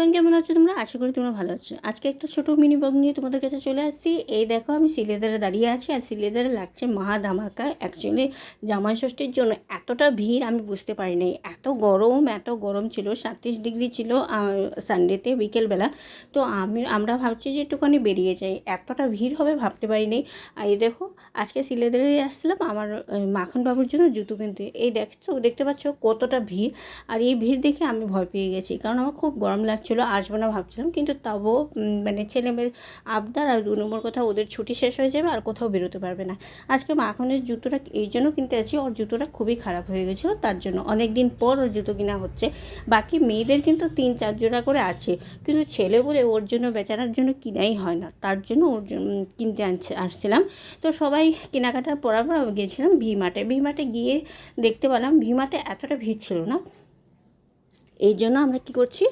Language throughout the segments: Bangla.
এভরিওয়ান কেমন আছো তোমরা? আশা করি তোমরা ভালো আছো। আজকে একটা ছোটো মিনি ব্লগ নিয়ে তোমাদের কাছে চলে আসছি। এই দেখো, আমি সিলেদারে দাঁড়িয়ে আছি আর সিলেদারে লাগছে মহা ধামাকা অ্যাকচুয়ালি জামাই ষষ্ঠীর জন্য এতটা ভিড় আমি বুঝতে পারি পারিনি। এত গরম এত গরম ছিল, সাতত্রিশ ডিগ্রি ছিল সানডেতে বিকেলবেলা। তো আমি, আমরা ভাবছি যে একটুখানি বেরিয়ে যাই। এতটা ভিড় হবে ভাবতে পারি পারিনি। আর এই দেখো, আজকে সিলেদারে আসছিলাম আমার মাখন বাবুর জন্য জুতো কিনতে। এই দেখছ, দেখতে পাচ্ছ কতটা ভিড়। আর এই ভিড় দেখে আমি ভয় পেয়ে গেছি। কারণ আমার খুব গরম লাগছিল আসব না ভাবছিলাম কিন্তু উম, মানে ছেলে মেয়ের আবদার আর দু নম্বর কথা ওদের ছুটি শেষ হয়ে যাবে আর কোথাও বেরোতে পারবে না। আজকে মাখনের জুতোটা এই জন্য কিনতে আছি ওর জুতোটা খুবই খারাপ হয়ে গেছিল তার জন্য অনেক দিন পর ওর জুতো কিনা হচ্ছে। বাকি মেয়েদের কিন্তু তিন চার জোড়া করে আছে কিন্তু ছেলে বলে ওর জন্য বেচারার জন্য কিনাই হয় না তার জন্য ওর কিনতে আনছে আসছিলাম। তো সবাই কেনাকাটার পরার পর গেছিলাম ভি মার্টে ভি মার্টে গিয়ে দেখতে পেলাম ভি মার্টে এতটা ভিড় ছিল না এই জন্য আমরা কি করছি?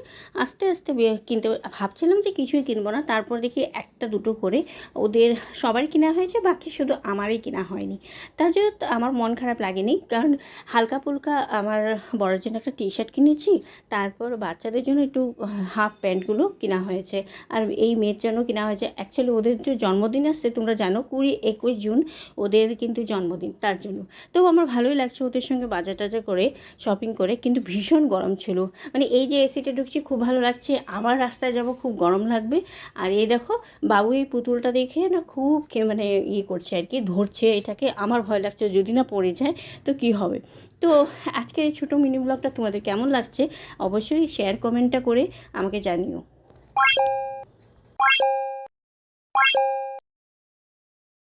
আস্তে আস্তে কিনতে ভাবছিলাম যে কিছুই কিনবো না। তারপর দেখি একটা দুটো করে ওদের সবার কিনা হয়েছে, বাকি শুধু আমারই কিনা হয়নি। তার জন্য আমার মন খারাপ লাগেনি। কারণ হালকা ফুলকা আমার বড়ের জন্য একটা টি শার্ট কিনেছি। তারপর বাচ্চাদের জন্য একটু হাফ প্যান্টগুলো কেনা হয়েছে। আর এই মেয়ের জন্য কেনা হয়েছে। অ্যাকচুয়ালি ওদের যে জন্মদিন আসছে, তোমরা জানো, কুড়ি একুশ জুন ওদের কিন্তু জন্মদিন তার জন্য। তো আমার ভালোই লাগছে ওদের সঙ্গে বাজার টাজার করে শপিং করে। কিন্তু ভীষণ গরম ছিল। মানে এই যে এসিটা ঢুকছি, খুব ভালো লাগছে। আবার রাস্তায় যাব, খুব গরম লাগবে। আর এই দেখো, বাবু এই পুতুলটা দেখে না খুব মানে ইয়ে করছে আর কি, ধরছে এটাকে। আমার ভয় লাগছে, যদি না পড়ে যায়, তো কি হবে? তো আজকের এই ছোটো মিনি ব্লগটা তোমাদের কেমন লাগছে? অবশ্যই শেয়ার কমেন্টটা করে আমাকে জানিও।